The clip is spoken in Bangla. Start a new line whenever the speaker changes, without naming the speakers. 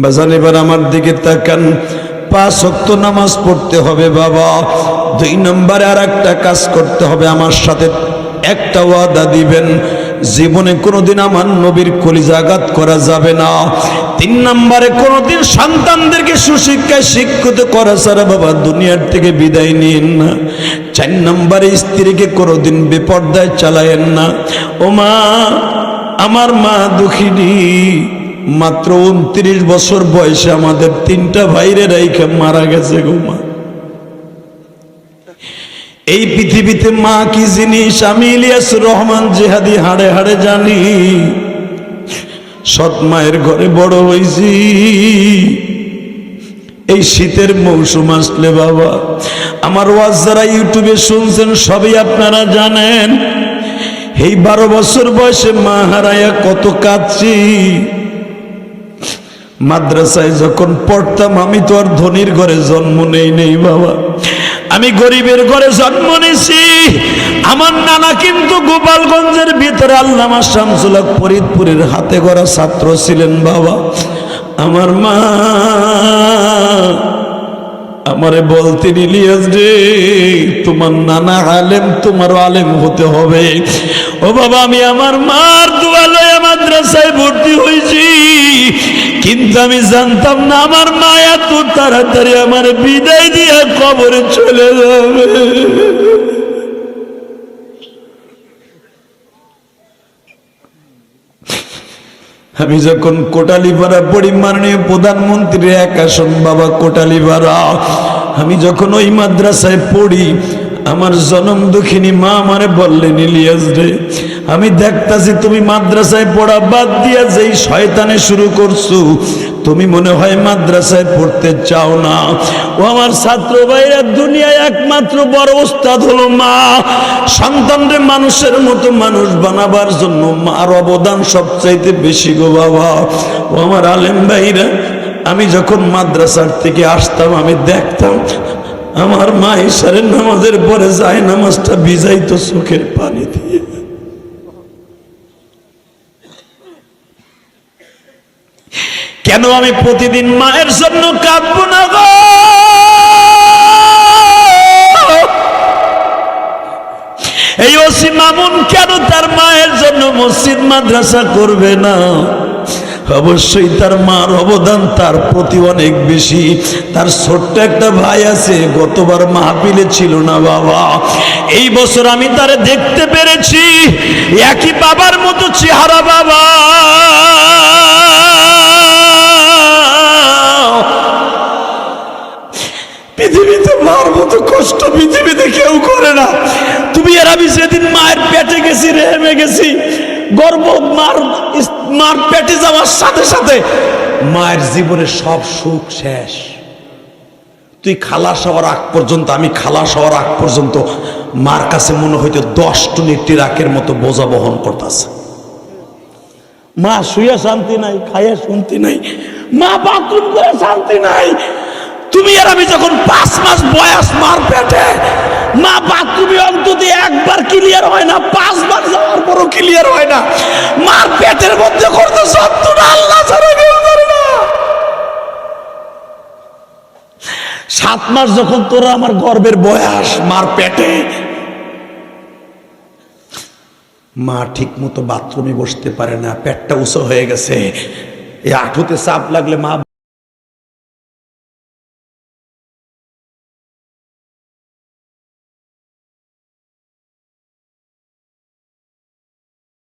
বাজান, এবার আমার দিকে তাকান। পাঁচ অক্ত নামাজ পড়তে হবে বাবা। দুই নম্বরে আর একটা কাজ করতে হবে। আমার সাথে একটা ওয়াদা দিবেন, জীবনে কোনোদিন আমার নবীর কলিজাঘাত করা যাবে না। তিন নম্বরে, কোনোদিন সন্তানদেরকে সুশিক্ষায় শিক্ষিত করা ছাড়া বাবা দুনিয়ার থেকে বিদায় নিন না। চার নম্বরে, স্ত্রীকে কোনোদিন বিপর্দায় চালায়েন না। ও মা আমার মা দুঃখিনী মাত্র উনত্রিশ বছর বয়সে আমাদের তিনটা ভাইরে রাইখে মারা গেছে গো মা। এই পৃথিবীতে মা কি জিনিস? আমি ইলিয়াস রহমান জেহাদি হাড়ে হাড়ে জানি। সৎ মায়ের ঘরে বড় হয়েছি এই শীতের মৌসুম আসলে বাবা, আমার ওয়াজ যারা ইউটিউবে শুনছেন সবই আপনারা জানেন। এই বারো বছর বয়সে মা হারাইয়া কত কাঁদছি। মাদ্রাসায় যখন পড়তাম, আমি তো আর ধনির ঘরে জন্ম নেই নেই বাবা। আমি গরিবের ঘরে জন্ম নিয়েছি। আমার নানা কিন্তু গোপালগঞ্জের ভিতরে আল্লামা শামসুলাক ফরিদপুরের হাতে গড়া ছাত্র ছিলেন বাবা। আমার মা, আমারে বলতে ইলিয়াস রে, তোমার নানা আলেম, তোমারও আলেম হতে হবে। ও বাবা, আমি আমার মার দুয়ালয়ে মাদ্রাসায় ভর্তি হয়েছি কিন্তু আমি জানতাম না, আমার মা এত তাড়াতাড়ি আমার বিদায় দিয়ে কবরে চলে যাবে। আমি যখন কোটালি কোটালিপাড়া পড়ি মাননীয় প্রধানমন্ত্রীর এক আসন, বাবা কোটালিপাড়া, আমি যখন ওই মাদ্রাসায় পড়ি আমার জনম দুঃখিনী মা আমারে বললেন, ইলিয়াস রে, আমি দেখতাছি তুমি মাদ্রাসায় পড়া বাদ দিয়া যেই শয়তানে শুরু করছ, তুমি মনে হয় মাদ্রাসায় পড়তে চাও না। ও আমার ছাত্র ভাইরা, দুনিয়ায় একমাত্র বড় ওস্তাদ হলো মা। সন্তানরে মানুষের মতো মানুষ বানাবার জন্য মার অবদান সবচাইতে বেশি গো বাবা। ও আমার আলেম ভাইরা, আমি যখন মাদ্রাসার থেকে আসতাম, আমি দেখতাম আমার মা ইশারের নামাজের পরে যায়, নামাজটা ভিজাইতো চোখের পানি দিয়ে। কেন আমি প্রতিদিন মায়ের জন্য কাঁদব না গো? এই ওসি মামুন কেন তার মায়ের জন্য মসজিদ মাদ্রাসা করবে না? অবশ্যই তার মার অবদান তার প্রতি অনেক বেশি। তার ছোট্ট একটা ভাই আছে, গতবার মাহপিলে ছিল না বাবা। এই বছর আমি তারে দেখতে পেরেছি, একই বাবার মতো চেহারা বাবা। পৃথিবীতে মার মতো কষ্ট পৃথিবীতে কেউ করে না। তুমি আর আমি সেদিন মায়ের পেটে গেছি, রেহেমে গেছি। গর্ব মার মার পেটে যাওয়ার সাথে সাথে মায়ের জীবনের সব সুখ শেষ। তুই খালাস হওয়ার আগ পর্যন্ত, আমি খালাস হওয়ার আগ পর্যন্ত মার কাছে মনে হইতো দশ টুনি টিরাকের মতো বোঝা বহন করতেছে। মা শুয়ে শান্তি নাই, খাইয়া শান্তি নাই, মা বাথরুম করে শান্তি নাই। তুমি আর আমি যখন পাঁচ মাস বয়স মার পেটে, মা বাথরুমে অন্তত একবার ক্লিয়ার হয় না, পাঁচবার যাওয়ার পরও ক্লিয়ার হয় না। মার পেটের মধ্যে করতে সত্তরটা আল্লাহ ছাড়া কেউ করে না। সাত মাস যখন তোরা আমার গর্বের বয়স, মার পেটে। মা ঠিক মতো বাথরুমে বসতে পারে না, পেটটা উঁচু হয়ে গেছে। এই আঠুতে চাপ লাগলে মা